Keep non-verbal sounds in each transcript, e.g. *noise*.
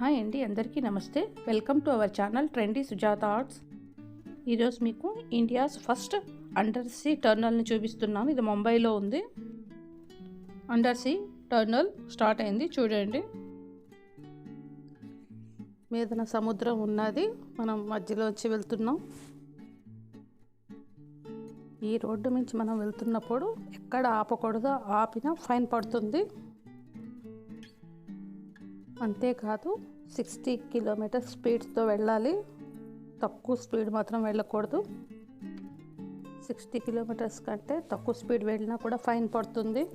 Hi అండి అందరికీ నమస్తే. Welcome to our channel trendy Sujatha arts. ఈరోజు మీకు ఇండియాస్ ఫస్ట్ అండర్ సీ టర్నల్ని చూపిస్తున్నాను ఇది ముంబైలో ఉంది. అండర్ సీ టర్నల్ స్టార్ట్ అయింది. చూడండి. మీదన సముద్రం ఉన్నది. మనం మధ్యలో వచ్చి వెళ్తున్నాం. ఈ రోడ్డు నుంచి మనం వెళ్తున్నప్పుడు ఎక్కడ ఆపకూడదో ఆపినా ఫైన్ పడుతుంది. అంతేకాదు సిక్స్టీ కిలోమీటర్ స్పీడ్తో వెళ్ళాలి. తక్కువ స్పీడ్ మాత్రం వెళ్ళకూడదు. సిక్స్టీ కిలోమీటర్స్ కంటే తక్కువ స్పీడ్ వెళ్ళినా కూడా ఫైన్ పడుతుంది.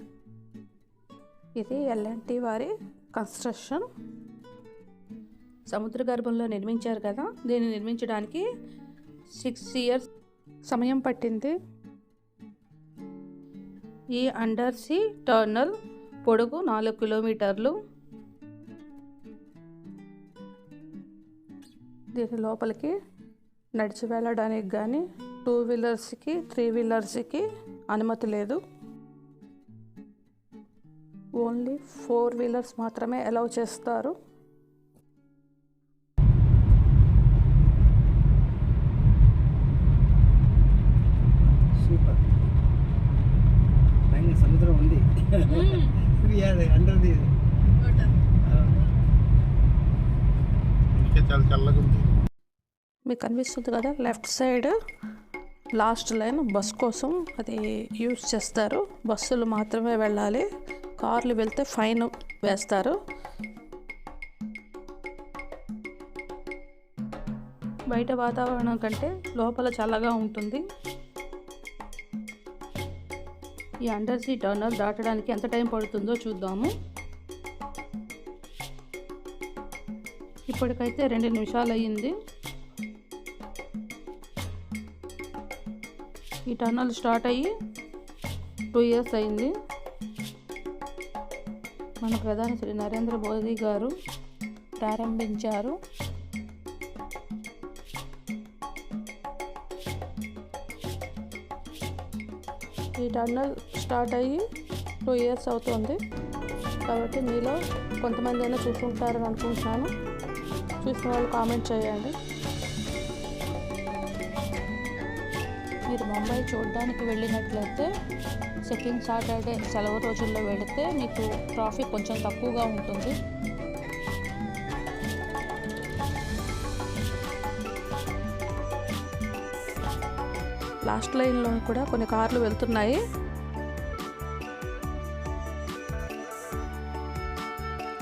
ఇది ఎల్ఎన్టీ వారి కన్స్ట్రక్షన్. సముద్ర గర్భంలో నిర్మించారు కదా దీన్ని నిర్మించడానికి సిక్స్ ఇయర్స్ సమయం పట్టింది. ఈ అండర్ సీ టర్నల్ పొడుగు నాలుగు కిలోమీటర్లు. దీని లోపలికి నడిచి వెళ్ళడానికి కానీ టూ వీలర్స్కి త్రీ వీలర్స్కి అనుమతి లేదు. ఓన్లీ ఫోర్ వీలర్స్ మాత్రమే అలౌ చేస్తారు. సూపర్ పైన సముద్రం ఉంది. *laughs* అండర్ ది చాలా చల్లగా ఉంది. మీకు కనిపిస్తుంది కదా left side last line bus కోసం అది యూజ్ చేస్తారు. బస్సులు మాత్రమే వెళ్ళాలి. కార్లు వెళ్తే ఫైన్ వేస్తారు. బయట వాతావరణం కంటే లోపల చల్లగా ఉంటుంది. ఈ అండర్ సీ టర్నల్ దాటడానికి ఎంత టైం పడుతుందో చూద్దాము. ఇప్పటికైతే రెండు నిమిషాలు అయ్యింది. ఈ టన్నల్ స్టార్ట్ అయ్యి టూ ఇయర్స్ అయింది మన ప్రధాని శ్రీ నరేంద్ర మోదీ గారు ప్రారంభించారు. ఈ టన్నల్ స్టార్ట్ అయ్యి టూ ఇయర్స్ అవుతుంది. కాబట్టి మీలో కొంతమంది అయినా చూసుకుంటారని అనుకుంటున్నాను. చూసిన వాళ్ళు కామెంట్ చేయండి. మీరు ముంబై చూడడానికి వెళ్ళినట్లయితే సెకండ్ సాటర్డే సెలవు రోజుల్లో వెళితే మీకు ట్రాఫిక్ కొంచెం తక్కువగా ఉంటుంది. లాస్ట్ లైన్లో కూడా కొన్ని కార్లు వెళ్తున్నాయి.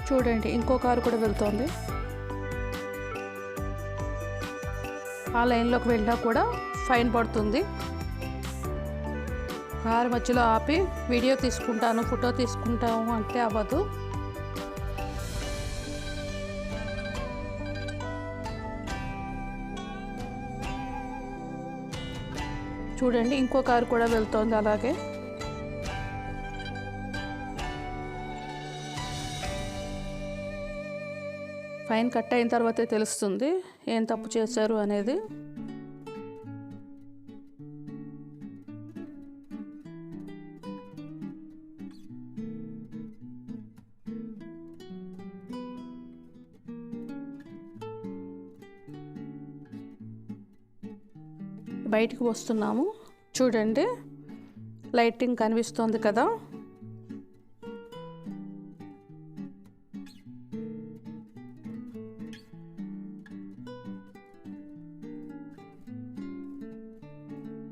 చూడండి ఇంకో కారు కూడా వెళ్తోంది. ఆ లైన్లోకి వెళ్ళినా కూడా ఫైన్ పడుతుంది. కారు మధ్యలో ఆపి వీడియో తీసుకుంటాను ఫోటో తీసుకుంటాము అంటే అవ్వదు. చూడండి ఇంకో కారు కూడా వెళ్తోంది అలాగే. ఫైన్ కట్ అయిన తర్వాతే తెలుస్తుంది ఏం తప్పు చేశారు అనేది. బయటికి వస్తున్నాము. చూడండి లైటింగ్ కనిపిస్తోంది కదా.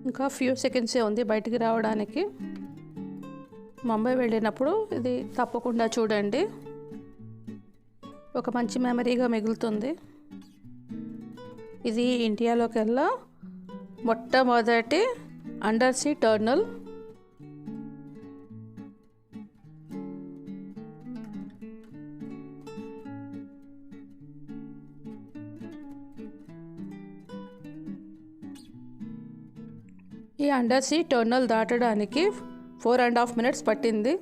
ఇంకా ఫ్యూ సెకండ్సే ఉంది బయటికి రావడానికి. ముంబై వెళ్ళినప్పుడు ఇది తప్పకుండా చూడండి. ఒక మంచి మెమరీగా మిగులుతుంది. ఇది ఇండియాలోకెల్లా మొట్టమొదటి అండర్ సీ టర్నల్ ఈ అండర్ సీ టర్నల్ దాటడానికి ఫోర్ అండ్ హాఫ్ మినిట్స్ పట్టింది.